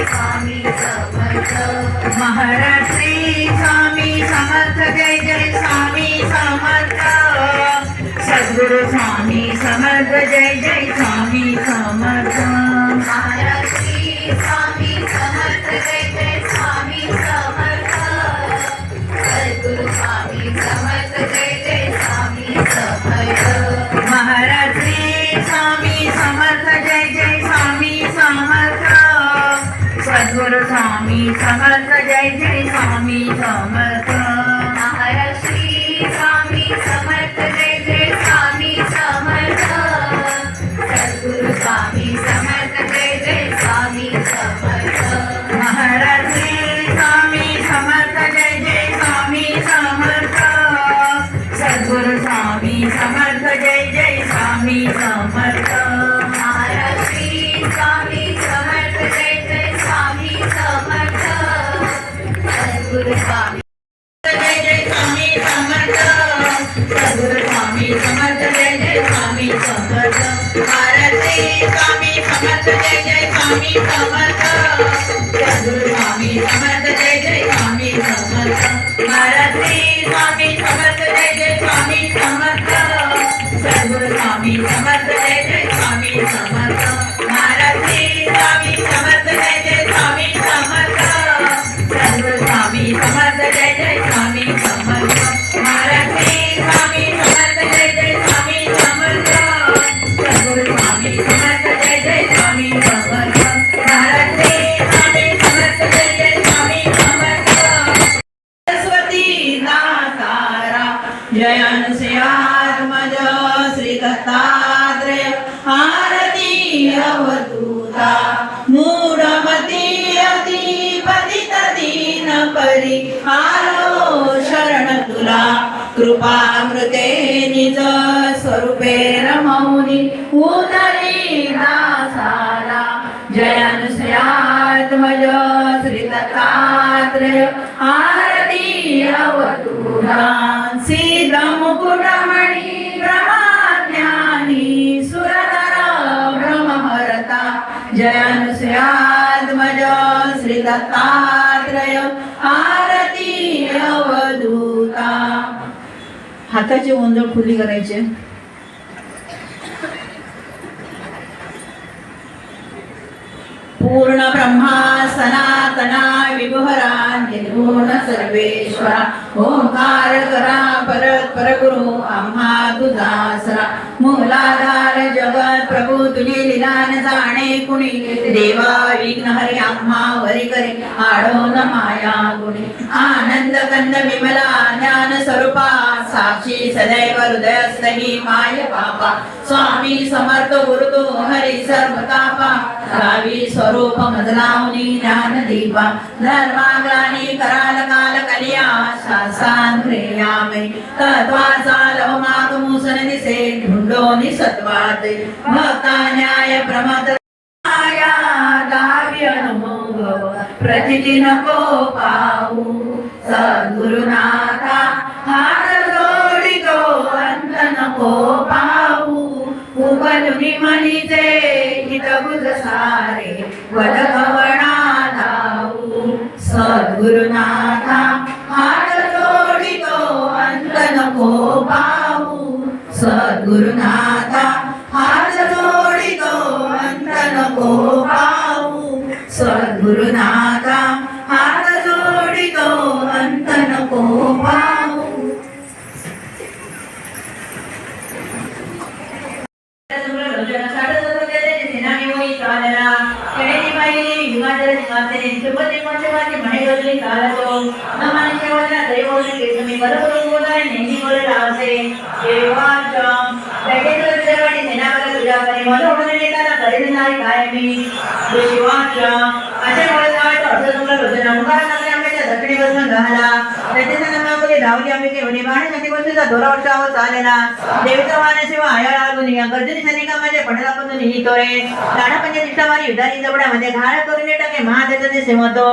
स्वामी समर्थ महाराज श्री स्वामी समर्थ जय जय स्वामी समर्थ सद्गुरु स्वामी समर्थ जय जय स्वामी समर्थ स्वामी समर्थ जय जय स्वामी समर्थ सद्गुरु स्वामी नासारा जयनुसयात्मज श्री दत्तात्रय आरती अवधूता मूढमती अतिपतित दीन परी आलो शरण तुला कृपामृते निज स्वरूपे रमौनी उदरी दासाला जयानुसयात्मज श्री दत्तात्रय आरती अवधूता सिद्ध ब्रह्महरता जयानुसयात्मज श्री दत्तात्रय आरती अवधूता. हाताची ओंजळ खुली करायचे. पूर्ण ब्रह्मा निर्गुण सर्वेश्वरा। ओंकार करा परत परगुरु आम्हा तुझासरा मुलाधार जगत प्रभू तुझे लिलान जाणे कुणी देवा विघ्न हरी आम्हा वरी करे। आडो न माया गुणी। आनंद कंद विमला ज्ञान स्वरूपा। साक्षी सदैव हृदयस्थही माय बापा स्वामी समर्थ गुरुतो हरी सर्व तापा गावी स्वरूप मजलावनी ज्ञान दीपा धर्माग्लानी कराल काल कलिया शासांद्रियामे तत्वाचा लवमाग मुसन दिसे ढुंडोनी सत्वाते। भक्ता न्याय प्रमद माया गावी अनुभव प्रतिती नको पाहू सद्गुरुनाथा हात जोडितो अंत नको पाहू उबलुनी मनीचे हित सारे वद भवना धावू सद्गुरुनाथा हात जोडितो अंत नको पाहू सद्गुरुनाथा हात जोडितो अंत नको पाहू सद्गुरुनाथा हात जोडितो अंत नको पाहू। ಭೂಮಿ ಕಾಲನ ಕೆಳಗೆ ಬಾಯಿಲಿ ಯುಗಾದರ ನಿವಾಸನೆ ಶುಭದಿಮೋತ್ಸವಾಗಿ ಮನೆಗಳಲ್ಲಿ ಕಾಲದು ನಮ್ಮ ಮನುಷ್ಯವನ್ನ ದೈವವನ್ನು ಕೀರ್ತನೆ ಬರಬರು ಹೋದರೆ ನೆನ್ನಿಕೊಳ್ಳಲು ಆಸೆ ದೇವಾಜಂ ಬೆಳೆದವರವಾಗಿ ನೆನಪದ ವಿರಾಪನೆ ಮನೋಹರನಿಗಾದ ಕರೆದಿನಾರಿ ಕಾಯಮಿ ಶಿವಾಜಂ ಅಜಗೊಳದಾಟ ಅರ್ಧದುಂಗ ರುದ್ರ ನಮ್ಗಾಗಲೇ दक्षिणेपासून राहिला त्याच्या मध्ये धावली आम्ही केवढी बाणासाठी बसूचा दोरा वर्षावर आलेला. देवीचा वाहन शिवा आयाळा आलून या गर्जनी सैनिकामध्ये पडला पण ही तोरे. लाडा म्हणजे दिष्टावारी युधारी जबड्यामध्ये घाळ करून टाके महादेवाचे सिमतो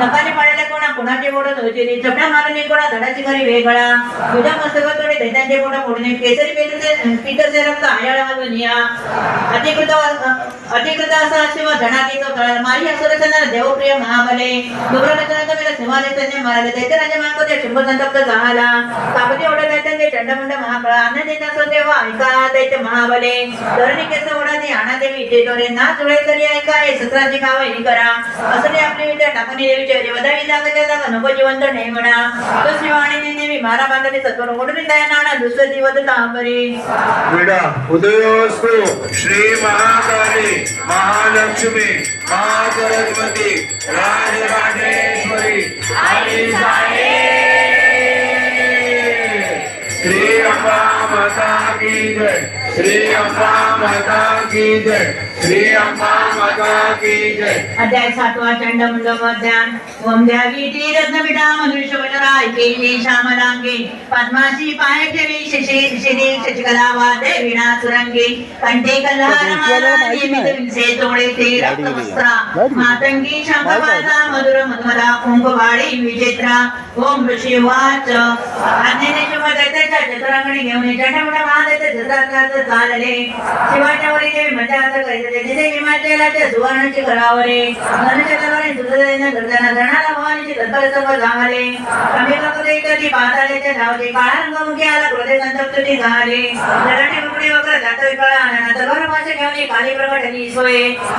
नकाने पाडायला कोणा कोणाचे बोडत होते चपड्या मारून कोणा धडाची घरी वेगळा. तुझ्या मस्तक थोडे दैत्यांचे बोट मोडणे. केसरी पेटरचे पीटरचे रक्त आयाळा आलून या. अतिकृत अतिकृत असा शिव धनातीचा तळ. मारी असुरचंद्र देवप्रिय महाबले. दुर्गणचंद्र मेला सिंहाले सैन्य मारले दैत्य राजा मागवते शुभ संतप्त झाला. कापती ओढत दैत्यांचे चंडमुंड महाबळ अन्न देता सो देव ऐका दैत्य महाबले. धरणी केस ओढाने आणा देवी इथे तोरे ना जुळे तरी ऐका हे सत्राची खाव हे करा. असं आपले विद्या टाकणी देवीचे वदावी जागाच्या जागा नको जिवंत नाही म्हणा. तो शिवाणी नेहमी मारा बांधले सत्वर ओढून दया नाणा दुसरे दिवस तांबरी. विडा उदयोस्तु श्री महाकाली महालक्ष्मी महासरस्वती राजराजेश्वरी हरी साई श्री अम्बा माता की जय श्री अम्बा माता की जय अध्याय सातवा चंडमुंड मध्यान ओम द्यावी ती रत्नविडा मनुष्य वनराय केली श्यामलांगी पद्माशी पाय ठेवी शिशी शिरी शशिकला वादे विणा सुरंगी कंठे कल्हार माला नियमित विंसे तोडे ते रक्तवस्त्रा मातंगी शंखपाता मधुर मधुमला कुंभवाडी विजेत्रा ओम ऋषी वाच. शुभ दैत्याच्या चतुरांगणी घेऊन जटामुटा महादैत्य चतुराकारात चालले. शिवाच्या वरी देवी मजा आता सुवर्णाची करावरे धनचक्राने दुर्दैन्य गर्जना धनाला भवानीची दत्तर सर्व झाले कमी कपदे कधी पाताळेच्या धावते काळा रंगमुखी आला झाले वगैरे दात विकळा आणा घेऊन काली प्रकटली सोय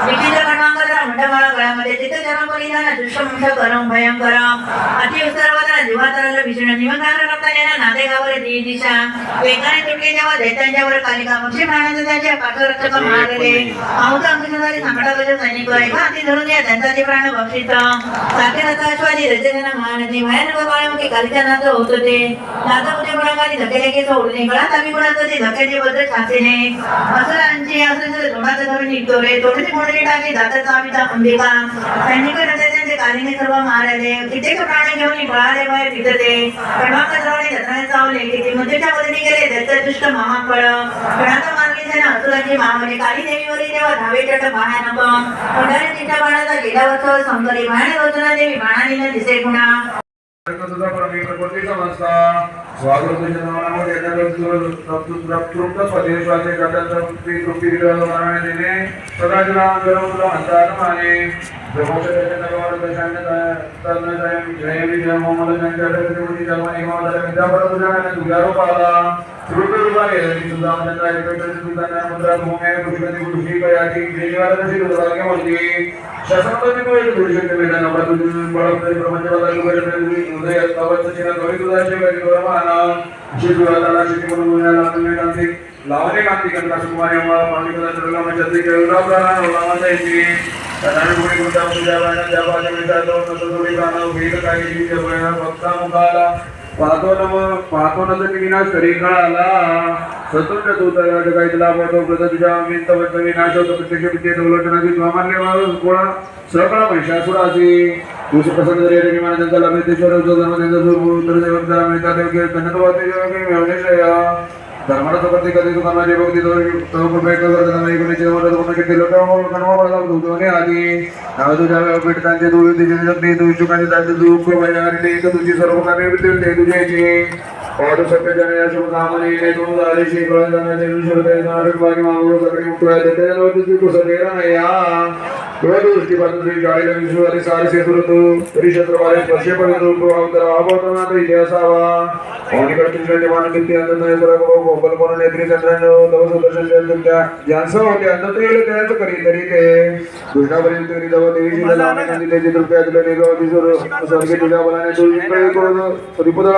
विचित्र कणवांगरा मुंडमाळा गळ्यामध्ये चित्त चरम परिधान मुंड करम भयंकर. अति उत्सर्वता जीवातराला भीषण निमंत्रण रक्ताने नादेगावर दी दिशा. वेगाने तुटले तेव्हा दैत्यांच्यावर कालिका पक्षी प्राण्याचे त्यांच्या पाठरक्षक मारले आहुत अंकुशाधारी संकटाचे सैनिक एका हाती धरून या त्यांचा प्राण बक्षित साखे रथाश्वादी रचना महानदी भयानक बाळमुखी कालिका नाच होत होते. नाचा उद्या गुणाकारी धकेले केस ओढणे गळात आम्ही गुणाचं धक्याचे बद्दल छातीने असरांची असं तोंडाचं धरून निघतो रे. तोडणी मोडणी टाकली आम्हीचा अंबिका. सैनिक रथाचे सर्व कित्येक प्राणी घेऊन बाहेर जवळ जत्राने चावले. गेले मार्गी असुराची काली देवीवरी तेव्हा धावे चट भयानक तिच्या बाणाचा गेला भयानक रचना देवी बाणाने दिसे तुझा प्रमी प्रकृती तृप्त गटाचा तृप्ती गरम तुला माने लावणे कांती कंटा सुमारे मला पाणी कदा चरला ते केवढा प्राण ओलावा येते सदाने कोणी कोणता पूजा बाणा त्या वेद काही जीव भक्ता मुखाला पाहतो नम पाहतो सतुंड दूत तुला तुझ्या विनाश होतो प्रत्यक्ष पिते दौलटनाची महिषासुराची प्रसन्न जरी त्यांचा जन्म त्यांचा जो मिळतात धर्माचा के प्रति कधी तू कर्माची भक्ती तो तो कृपा कर नाही कोणी जेवण किती लोक आधी नाव तुझ्या तू तू दुःख भयाने एक तुझी सर्व कामे विद्युत ते तुझ्याची और सत्य जन शुभ कामने ने तू दारे श्री कळण जन देव शुभ नारक बागी मागो सगळे मुक्तया देते लोक तुझी कुसलेरा या तो दृष्टी पासून तुझी जाळीला विश्व आणि सारे सेतुर तू तरी शत्रवाले स्पर्शे पर्यंत तू अवतर आबोधना तो इथे असावा ओनिकड तुझ्या देवान किती अंत नाही सर्व गोपाल कोण नेत्री चंद्रन तव सुदर्शन चंद्र त्या ज्यांचं होते अंत ते येईल त्याचं करी तरी ते कृष्णापर्यंत तरी जवळ देवी शिला लावणे नंदी त्याची कृपया तुला निगवती स्वर्गी तुझ्या बलाने तू इकडे करून रिपुदला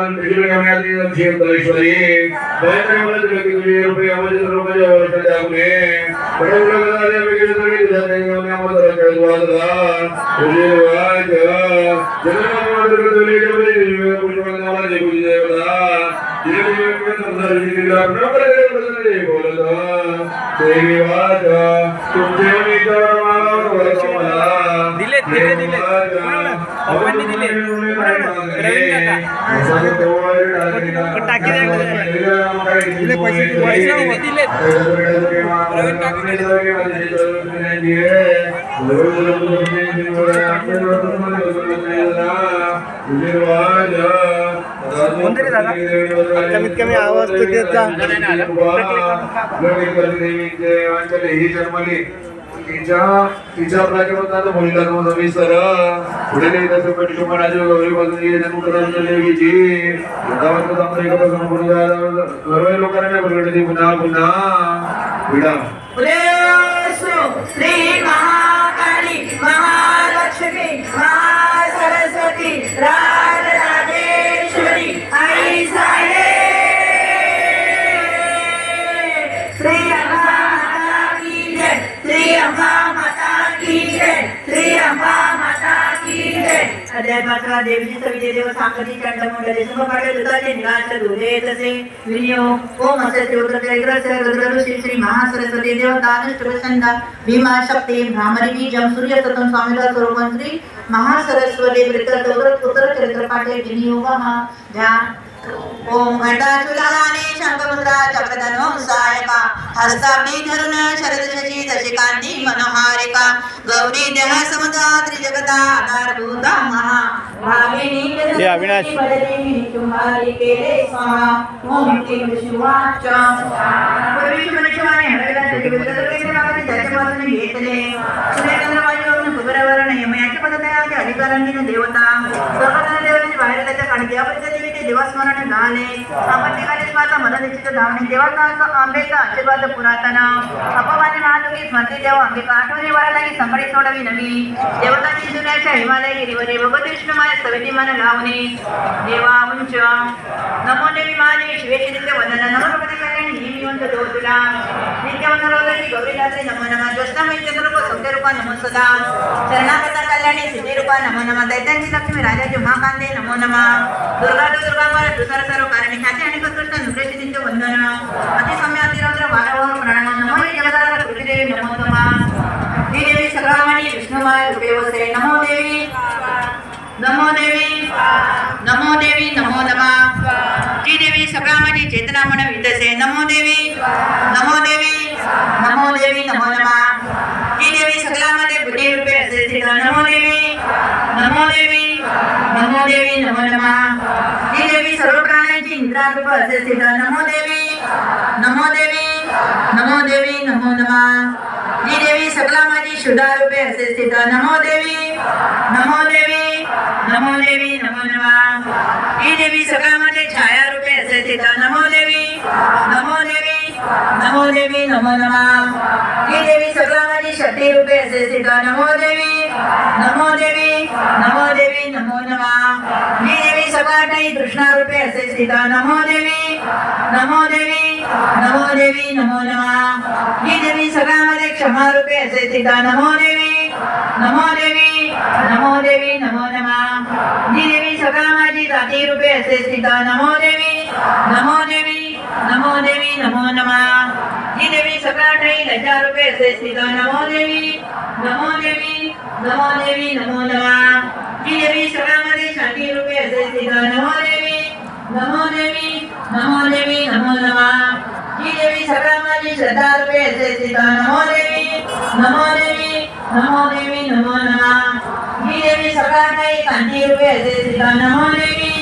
दर्शन काय भेटत तरी करून या त्याची मुली प्रेर आणि अम्मा त्रिशूलगमनाती दक्षिणेश्वरी वैद्यमलति तुझे रूपे अमजित रूपे वर्ष जागुने पडवलगदाले वेगळे तुझे जाते गमने अमदर कळवादा तुझे वाज कमीत कमी आवाज तर देत जा. ही जन्मली तिच्या तिच्या प्राचीनता मुलीला नव्हतं मी सर पुढे नाही तसं महाराज शुभराज गौरी बाजूने जन्म करून देवीची गावात चांगलं एकत्र संपूर्ण सर्व लोकांना बोलवली पुन्हा पुन्हा. विडा. श्री महाकाली महालक्ष्मी महासरस्वती रा अध्याय पाचवा देवीची सविते देव सांगती चंड दुधाचे निराश दुधे तसे विनियोग. ओम असे श्री श्री महासरस्वती भीमा शक्ती भ्रामरी सूर्य तत्व स्वामीला स्वरूपम श्री महासरस्वती वृत्त उत्तर चरित्र पाठे विनियोग. ध्यान. ओम घटाचुलाने शंखमुद्रा चक्रधनो सायका हस्ताग्नी धरुण शरद शशी दशिकांती मनोहारिका गौरी देह समुद्रा त्रिजगता आधारभूता महा। भाविनी हे अविनाश. केले स्वाहा। ओम शिवाच घेतले। ದೇವರನ್ನ ಯಮಯಾಕೆ ಬದಲಾಗಿ ಅಧಿಕಾರನಿನ ದೇವತ ಸಹೋದರ ದೇವರಿಗೆ ಬಾಯಿಲತೆ ಕಣಿಗೆ ಅವರಿಗೆ ದೇವಿಗೆ ದೇವಸ್ಮರಣೆ ಗಾನೆ ಅಪತ್ಯಗಾಲಿ ಮಾತ ಮದನಿಶ್ಚಿತ ಧಾವಣಿ ದೇವತಾಂಕ ಅಂಬೇಕ ಆಶೀರ್ವಾದ ಪುರಾತನ ಅಪವಾದಿ ಮಾತುಗೆ ಸ್ಮೃತಿ ದೇವ ಅಂಬಿಕ ಆಟೋರಿ ವರಲಾಗಿ ಸಂಭರಿಸೋಡವಿ ನವಿ ದೇವತಾ ಸಿಂಧುನಾಚ ಹಿಮಾಲಯ ಗಿರಿವರೆ ಭಗವತೇಶ್ವರಮಾಯ ಸವಿತಿ ಮನ ಲಾವಣಿ ದೇವ ಮುಂಚ ನಮೋ ದೇವಿ ಮಾನಿ ಶಿವೇಶದಿಂದ ವಂದನ ನಮೋ ಪದಕಾರಣಿ ಈ ಒಂದು ದೋತುಲ ನಿತ್ಯ ಒಂದು ಗೌರಿ ರಾತ್ರಿ ನಮೋ ನಮ ಜ್ಯೋತ್ಸಮ ಚಂದ್ರಪ್ಪ ಸೌಮ್ಯ ರೂಪ ನಮೋ ಸದಾ गौरी दात्री नमो नमः ज्योष्ठामय चंद्ररूप सौंदर्य रूपा नमो सदा शरणागता कल्याणी सिद्धी रूपा नमो नमः दैत्यांची लक्ष्मी राजाची महाकांदे नमो नमः दुर्गा तु दुर्गा पर दुसर सर्व कारणे ख्याती आणि उत्कृष्ट नुकरेची नित्य वंदन अतिसम्य अतिरंद्र वारंवार प्रणाम नमो हे जगदाला कृतीदेवी नमो नमः ही देवी सगळामणी विष्णुमाय कृपेवसे नमो देवी नमो नमो देवी नमो देवी नमो देवी नमो. नमः जी देवी सर्व प्राण्यांची इंद्रा असे स्थित नमो देवी नमो देवी नमो. देवी नमो नमः जी देवी सकला माझी शुद्धा रूपे असे स्थित नमो देवी नमो देवी नमो. देवी नमो नमा ही देवी सगळ्यामध्ये छाया रूपे असे स्थित नमो देवी नमो देवी नमो देवी नमो. नमा ही देवी सगळ्यामध्ये शक्ती रूपे असे स्थित नमो देवी नमो देवी नमो देवी नमो नमः ही देवी सगळ्या काही कृष्णा रूपे असे स्थित नमो देवी नमो देवी नमो देवी नमो नमः ही देवी सगळ्यामध्ये क्षमा रूपे असे स्थित नमो देवी नमो देवी नमो देवी नमो नमः ही देवी सगळा माझी जाती रूपे असे स्थित नमो देवी नमो देवी नमो देवी नमो नमः ही देवी सगळा काही लज्जा असे स्थित नमो देवी नमो देवी नमो देवी नमो नमः ही देवी सगळ्या माझी श्रद्धा रूपे असे स्थित नमो देवी नमो देवी नमो देवी नमो नमः ही देवी सगळ्या काही कांती रूपे असे स्थित नमो देवी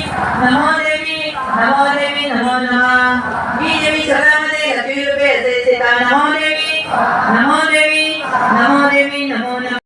नमो देवी नमो देवी नमो नमः बीजवी सदामते गतिरूपे अतिष्ठिता नमो देवी नमो देवी नमो देवी नमो नमः